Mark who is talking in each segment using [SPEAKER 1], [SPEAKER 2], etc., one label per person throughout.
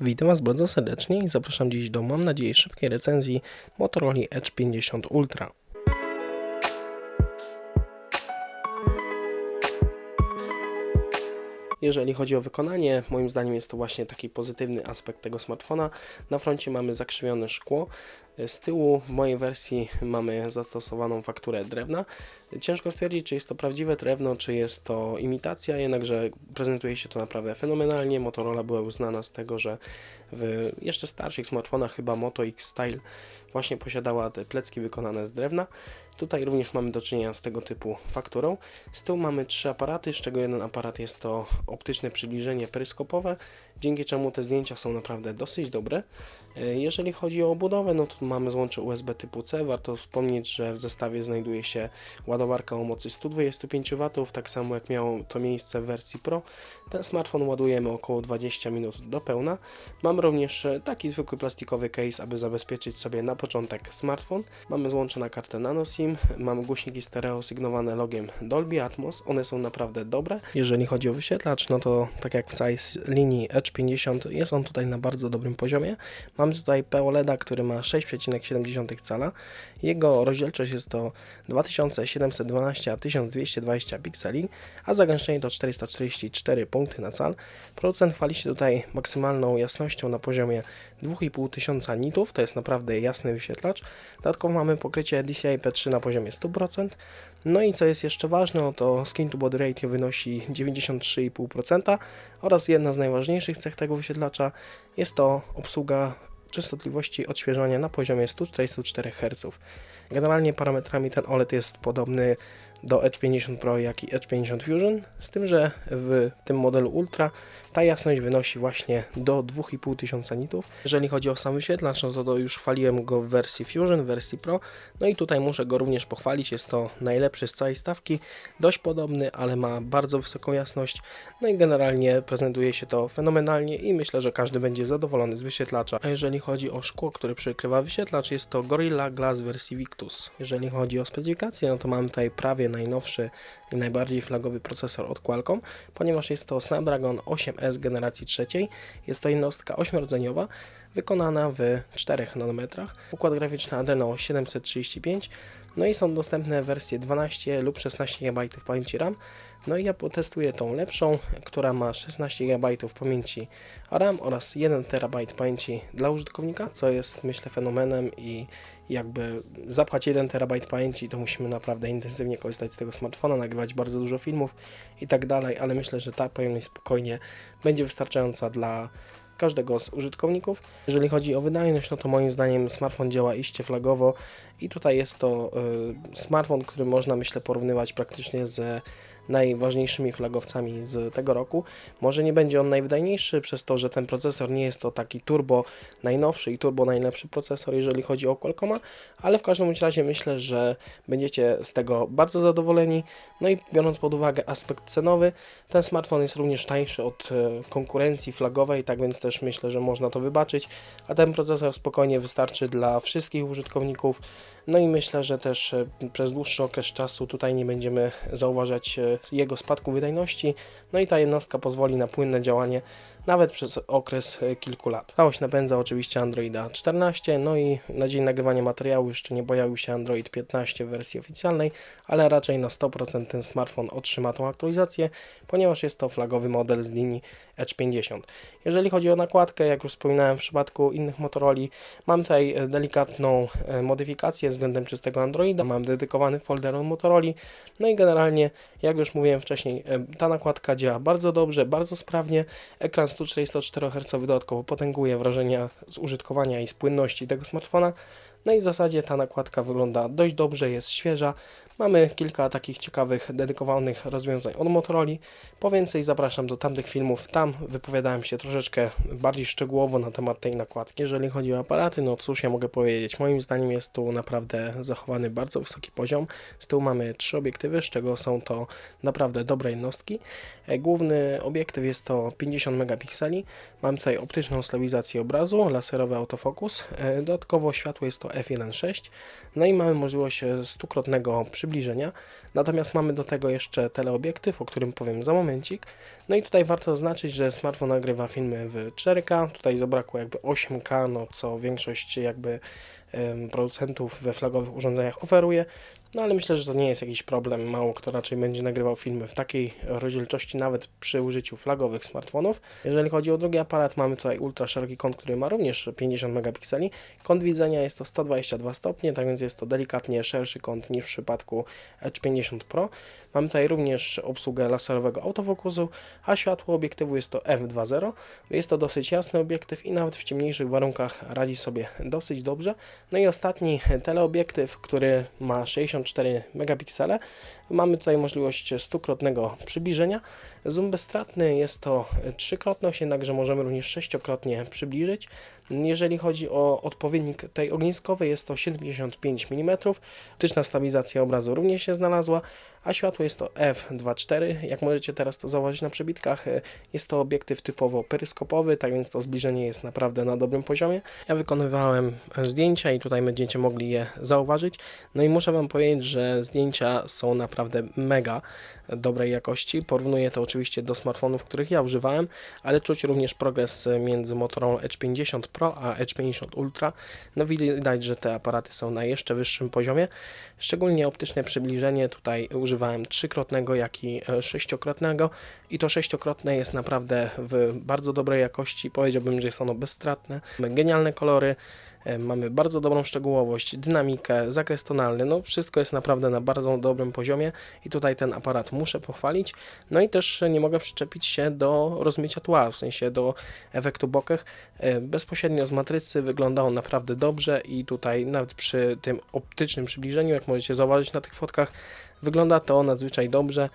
[SPEAKER 1] Witam Was bardzo serdecznie i zapraszam dziś do, mam nadzieję, szybkiej recenzji Motorola Edge 50 Ultra. Jeżeli chodzi o wykonanie, moim zdaniem jest to właśnie taki pozytywny aspekt tego smartfona. Na froncie mamy zakrzywione szkło, z tyłu w mojej wersji mamy zastosowaną fakturę drewna. Ciężko stwierdzić, czy jest to prawdziwe drewno, czy jest to imitacja, jednakże prezentuje się to naprawdę fenomenalnie. Motorola była uznana z tego, że w jeszcze starszych smartfonach, chyba Moto X Style, właśnie posiadała te plecki wykonane z drewna. Tutaj również mamy do czynienia z tego typu fakturą. Z tyłu mamy trzy aparaty, z czego jeden aparat jest to optyczne przybliżenie peryskopowe, dzięki czemu te zdjęcia są naprawdę dosyć dobre. Jeżeli chodzi o obudowę, no to mamy złącze USB typu C. Warto wspomnieć, że w zestawie znajduje się ładowarka o mocy 125 W, tak samo jak miało to miejsce w wersji Pro. Ten smartfon ładujemy około 20 minut do pełna. Mam również taki zwykły plastikowy case, aby zabezpieczyć sobie na początek smartfon. Mamy złącze na kartę nano SIM, mamy głośniki stereo sygnowane logiem Dolby Atmos. One są naprawdę dobre. Jeżeli chodzi o wyświetlacz, no to tak jak w całej linii Edge 50 jest on tutaj na bardzo dobrym poziomie. Mamy tutaj POLEDa, który ma 6,7 cala. Jego rozdzielczość jest to 2712 x 1220 pikseli, a zagęszczenie to 444 punkty na cal. Producent chwali się tutaj maksymalną jasnością na poziomie 2500 nitów, to jest naprawdę jasny wyświetlacz. Dodatkowo mamy pokrycie DCI P3 na poziomie 100%. No i co jest jeszcze ważne, no to skin to body ratio wynosi 93,5% oraz jedna z najważniejszych cech tego wyświetlacza jest to obsługa częstotliwości odświeżania na poziomie 144 Hz. Generalnie parametrami ten OLED jest podobny do Edge 50 Pro, jak i Edge 50 Fusion, z tym, że w tym modelu Ultra ta jasność wynosi właśnie do 2500 nitów. Jeżeli chodzi o sam wyświetlacz, no to, to już chwaliłem go w wersji Fusion, w wersji Pro, no i tutaj muszę go również pochwalić, jest to najlepszy z całej stawki, dość podobny, ale ma bardzo wysoką jasność, no i generalnie prezentuje się to fenomenalnie i myślę, że każdy będzie zadowolony z wyświetlacza. A jeżeli chodzi o szkło, które przykrywa wyświetlacz, jest to Gorilla Glass wersji Victus. Jeżeli chodzi o specyfikację, no to mamy tutaj prawie najnowszy i najbardziej flagowy procesor od Qualcomm, ponieważ jest to Snapdragon 8S generacji trzeciej. Jest to jednostka ośmiordzeniowa, wykonana w 4 nanometrach. Układ graficzny Adreno 735, no i są dostępne wersje 12 lub 16 GB pamięci RAM. No i ja potestuję tą lepszą, która ma 16 GB pamięci RAM oraz 1 TB pamięci dla użytkownika, co jest myślę fenomenem i jakby zapchać 1 TB pamięci, to musimy naprawdę intensywnie korzystać z tego smartfona, nagrywać bardzo dużo filmów i tak dalej, ale myślę, że ta pojemność spokojnie będzie wystarczająca dla każdego z użytkowników. Jeżeli chodzi o wydajność, no to moim zdaniem smartfon działa iście flagowo i tutaj jest to y, smartfon, który można myślę porównywać praktycznie z najważniejszymi flagowcami z tego roku. Może nie będzie on najwydajniejszy przez to, że ten procesor nie jest to taki turbo najnowszy i turbo najlepszy procesor, jeżeli chodzi o Qualcomma, ale w każdym razie myślę, że będziecie z tego bardzo zadowoleni. No i biorąc pod uwagę aspekt cenowy, ten smartfon jest również tańszy od e, konkurencji flagowej, tak więc też myślę, że można to wybaczyć, a ten procesor spokojnie wystarczy dla wszystkich użytkowników. No i myślę, że też e, przez dłuższy okres czasu tutaj nie będziemy zauważać e, jego spadku wydajności, no i ta jednostka pozwoli na płynne działanie nawet przez okres e, kilku lat. Całość napędza oczywiście Androida 14, no i na dzień nagrywania materiału jeszcze nie pojawił się Android 15 w wersji oficjalnej, ale raczej na 100% ten smartfon otrzyma tą aktualizację, ponieważ jest to flagowy model z linii Edge 50. Jeżeli chodzi o nakładkę, jak już wspominałem w przypadku innych Motorola, mam tutaj e, delikatną e, modyfikację względem czystego Androida, mam dedykowany folder od Motorola, no i generalnie, jak już mówiłem wcześniej, ta nakładka działa bardzo dobrze, bardzo sprawnie, ekran 144 Hz dodatkowo potęguje wrażenia z użytkowania i z płynności tego smartfona. No i w zasadzie ta nakładka wygląda dość dobrze, jest świeża. Mamy kilka takich ciekawych, dedykowanych rozwiązań od Motorola. Po więcej zapraszam do tamtych filmów. Tam wypowiadałem się troszeczkę bardziej szczegółowo na temat tej nakładki. Jeżeli chodzi o aparaty, no cóż ja mogę powiedzieć. Moim zdaniem jest tu naprawdę zachowany bardzo wysoki poziom. Z tyłu mamy trzy obiektywy, z czego są to naprawdę dobre jednostki. E, główny obiektyw jest to 50 megapikseli. Mam tutaj optyczną stabilizację obrazu, laserowy autofokus. E, dodatkowo światło jest to f1.6. No i mamy możliwość stukrotnego przybliżenia przybliżenia. Natomiast mamy do tego jeszcze teleobiektyw, o którym powiem za momencik. No i tutaj warto zaznaczyć, że smartfon nagrywa filmy w 4K. Tutaj zabrakło jakby 8K, no co większość jakby producentów we flagowych urządzeniach oferuje. No ale myślę, że to nie jest jakiś problem. Mało kto raczej będzie nagrywał filmy w takiej rozdzielczości, nawet przy użyciu flagowych smartfonów. Jeżeli chodzi o drugi aparat, mamy tutaj ultra szeroki kąt, który ma również 50 megapikseli. Kąt widzenia jest to 122 stopnie, tak więc jest to delikatnie szerszy kąt niż w przypadku Edge 50 Pro. Mamy tutaj również obsługę laserowego autofokusu, a światło obiektywu jest to f2.0. Jest to dosyć jasny obiektyw i nawet w ciemniejszych warunkach radzi sobie dosyć dobrze. No i ostatni teleobiektyw, który ma 64 megapiksele. Mamy tutaj możliwość stukrotnego przybliżenia. Zoom bezstratny jest to trzykrotność, jednakże możemy również sześciokrotnie przybliżyć. Jeżeli chodzi o odpowiednik tej ogniskowej, jest to 75 mm. Optyczna stabilizacja obrazu również się znalazła, a światło jest to f2.4. Jak możecie teraz to zauważyć na przebitkach, jest to obiektyw typowo peryskopowy, tak więc to zbliżenie jest naprawdę na dobrym poziomie. Ja wykonywałem e, i tutaj będziecie mogli je zauważyć. No i muszę Wam powiedzieć, że zdjęcia są naprawdę mega dobrej jakości. Porównuję to oczywiście do smartfonów, których ja używałem, ale czuć również progres między Motorola Edge 50 Pro a Edge 50 Ultra. No widać, że te aparaty są na jeszcze wyższym poziomie. Szczególnie optyczne przybliżenie tutaj używałem trzykrotnego, jak i e, sześciokrotnego i to sześciokrotne jest naprawdę w bardzo dobrej jakości. Powiedziałbym, że jest ono bezstratne. Genialne kolory. E, Mamy bardzo dobrą szczegółowość, dynamikę, zakres tonalny, no wszystko jest naprawdę na bardzo dobrym poziomie i tutaj ten aparat muszę pochwalić. No i też nie mogę przyczepić się do rozmycia tła, w sensie do efektu bokeh. E, Bezpośrednio z matrycy wygląda on naprawdę dobrze i tutaj nawet przy tym optycznym przybliżeniu, jak możecie zauważyć na tych fotkach, wygląda to nadzwyczaj dobrze.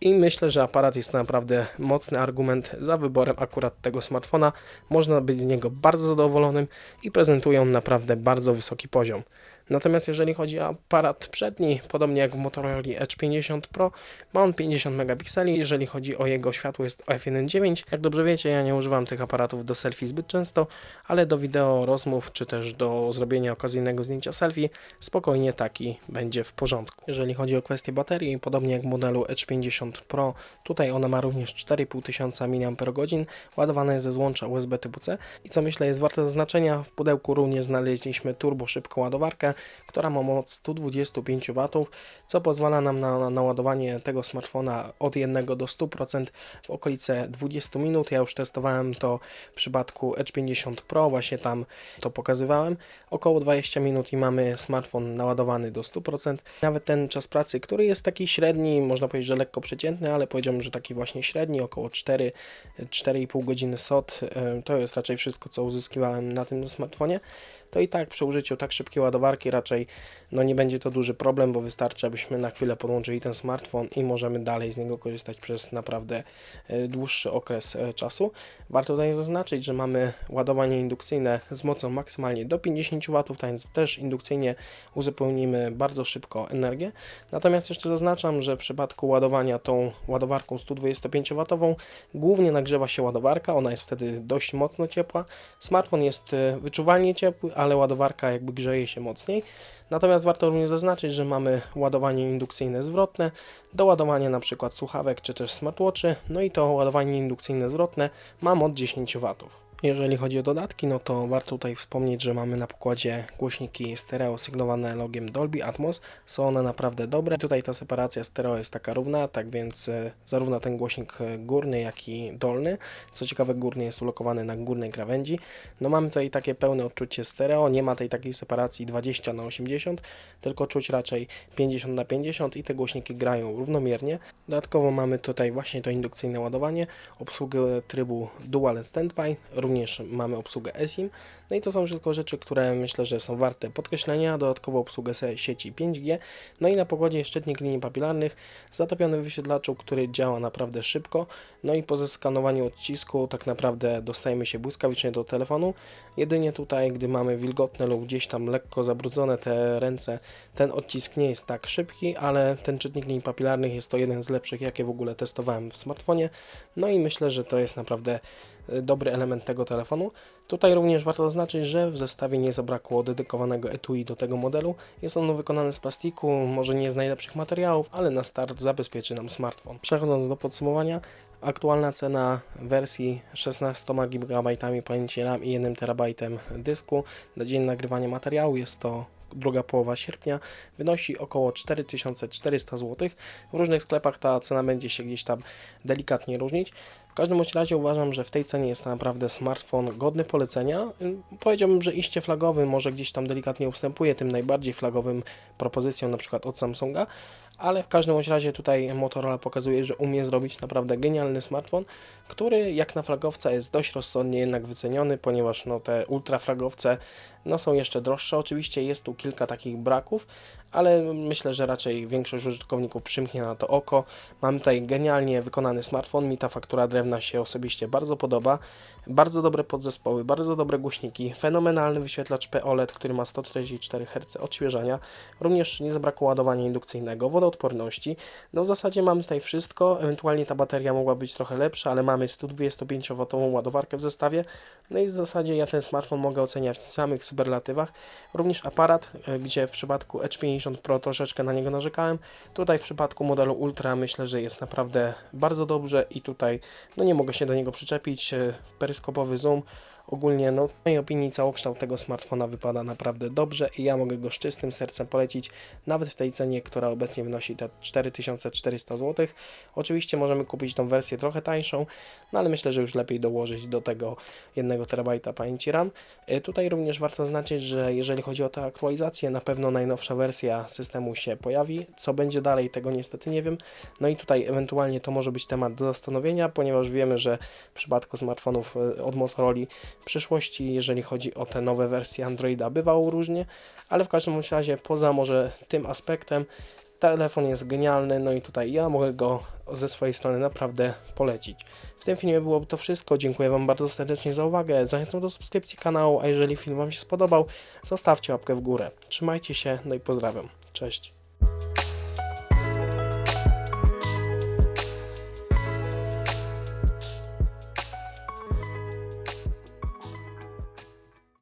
[SPEAKER 1] I myślę, że aparat jest naprawdę mocny argument za wyborem akurat tego smartfona. Można być z niego bardzo zadowolonym i prezentuje on naprawdę bardzo wysoki poziom. Natomiast jeżeli chodzi o aparat przedni, podobnie jak w Motorola Edge 50 Pro, ma on 50 megapikseli. Jeżeli chodzi o jego światło jest f1.9. Jak dobrze wiecie, ja nie używam tych aparatów do selfie zbyt często, ale do wideo rozmów czy też do zrobienia okazyjnego zdjęcia selfie spokojnie taki będzie w porządku. Jeżeli chodzi o kwestię baterii, podobnie jak w modelu Edge 50 Pro, tutaj ona ma również 4500 mAh, ładowana jest ze złącza USB typu C i co myślę jest warte zaznaczenia, w pudełku również znaleźliśmy turbo szybką ładowarkę, która ma moc 125 W, co pozwala nam na, na naładowanie tego smartfona od 1 do 100% w okolice 20 minut. Ja już testowałem to w przypadku Edge 50 Pro, właśnie tam to pokazywałem. Około 20 minut i mamy smartfon naładowany do 100%. Nawet ten czas pracy, który jest taki średni, można powiedzieć, że lekko przeciętny, ale powiedziałbym, że taki właśnie średni, około 4, 4,5 godziny SOT, y, to jest raczej wszystko, co uzyskiwałem na tym smartfonie to i tak przy użyciu tak szybkiej ładowarki raczej no nie będzie to duży problem, bo wystarczy, abyśmy na chwilę podłączyli ten smartfon i możemy dalej z niego korzystać przez naprawdę e, dłuższy okres e, czasu. Warto tutaj zaznaczyć, że mamy ładowanie indukcyjne z mocą maksymalnie do 50 W, tak więc też indukcyjnie uzupełnimy bardzo szybko energię. Natomiast jeszcze zaznaczam, że w przypadku ładowania tą ładowarką 125W głównie nagrzewa się ładowarka, ona jest wtedy dość mocno ciepła. Smartfon jest e, wyczuwalnie ciepły, ale ładowarka jakby grzeje się mocniej. Natomiast warto również zaznaczyć, że mamy ładowanie indukcyjne zwrotne, do ładowania przykład słuchawek czy też smartwatchy, no i to ładowanie indukcyjne zwrotne mam od 10 W. Jeżeli chodzi o dodatki, no to warto tutaj wspomnieć, że mamy na pokładzie głośniki stereo sygnowane logiem Dolby Atmos. Są one naprawdę dobre. Tutaj ta separacja stereo jest taka równa, tak więc e, zarówno ten głośnik e, górny, jak i dolny. Co ciekawe, górny jest ulokowany na górnej krawędzi. No mamy tutaj takie pełne odczucie stereo, nie ma tej takiej separacji 20 na 80, tylko czuć raczej 50 na 50 i te głośniki grają równomiernie. Dodatkowo mamy tutaj właśnie to indukcyjne ładowanie, obsługę trybu Dual Standby, również mamy obsługę eSIM. No i to są wszystko rzeczy, które myślę, że są warte podkreślenia. Dodatkowo obsługę sieci 5G. No i na pokładzie szczytnik linii papilarnych, zatopiony w wyświetlaczu, który działa naprawdę szybko. No i po zeskanowaniu odcisku tak naprawdę dostajemy się błyskawicznie do telefonu. Jedynie tutaj, gdy mamy wilgotne lub gdzieś tam lekko zabrudzone te ręce, ten odcisk nie jest tak szybki, ale ten czytnik linii papilarnych jest to jeden z lepszych, jakie w ogóle testowałem w smartfonie. No i myślę, że to jest naprawdę dobry element tego telefonu. Tutaj również warto zaznaczyć, że w zestawie nie zabrakło dedykowanego etui do tego modelu. Jest ono wykonane z plastiku, może nie z najlepszych materiałów, ale na start zabezpieczy nam smartfon. Przechodząc do podsumowania, aktualna cena wersji 16 GB pamięci RAM i 1 TB dysku na dzień nagrywania materiału jest to druga połowa sierpnia, wynosi około 4400 zł. W różnych sklepach ta cena będzie się gdzieś tam delikatnie różnić. Każdym bądź razie uważam, że w tej cenie jest naprawdę smartfon godny polecenia. Ym, Powiedziałbym, że iście flagowy może gdzieś tam delikatnie ustępuje tym najbardziej flagowym propozycjom, na przykład od Samsunga, ale w każdym bądź razie tutaj Motorola pokazuje, że umie zrobić naprawdę genialny smartfon, który jak na flagowca jest dość rozsądnie jednak wyceniony, ponieważ no, te ultra flagowce no, są jeszcze droższe. Oczywiście jest tu kilka takich braków, ale myślę, że raczej większość użytkowników przymknie na to oko. Mam tutaj genialnie wykonany smartfon, mi ta faktura drewna się osobiście bardzo podoba. Bardzo dobre podzespoły, bardzo dobre głośniki, fenomenalny wyświetlacz POLED, który ma 144 Hz odświeżania. Również nie zabrakło ładowania indukcyjnego, wodoodporności. No w zasadzie mamy tutaj wszystko, ewentualnie ta bateria mogła być trochę lepsza, ale mamy 125W ładowarkę w zestawie. No i w zasadzie ja ten smartfon mogę oceniać w samych superlatywach. Również aparat, e, gdzie w przypadku Edge 50 Pro troszeczkę na niego narzekałem. Tutaj w przypadku modelu Ultra myślę, że jest naprawdę bardzo dobrze i tutaj no nie mogę się do niego przyczepić. E, Peryskopowy zoom. Ogólnie, no, w mojej opinii, całokształt tego smartfona wypada naprawdę dobrze i ja mogę go z czystym sercem polecić, nawet w tej cenie, która obecnie wynosi te 4400 zł. Oczywiście możemy kupić tą wersję trochę tańszą, no ale myślę, że już lepiej dołożyć do tego 1 TB pamięci RAM. Y, Tutaj również warto zaznaczyć, że jeżeli chodzi o tę aktualizację, na pewno najnowsza wersja systemu się pojawi. Co będzie dalej, tego niestety nie wiem. No i tutaj ewentualnie to może być temat do zastanowienia, ponieważ wiemy, że w przypadku smartfonów y, od Motorola w przyszłości, jeżeli chodzi o te nowe wersje Androida, bywało różnie, ale w każdym razie poza może tym aspektem, telefon jest genialny, no i tutaj ja mogę go ze swojej strony naprawdę polecić. W tym filmie byłoby to wszystko, dziękuję Wam bardzo serdecznie za uwagę, zachęcam do subskrypcji kanału, a jeżeli film Wam się spodobał, zostawcie łapkę w górę. Trzymajcie się, no i pozdrawiam. Cześć.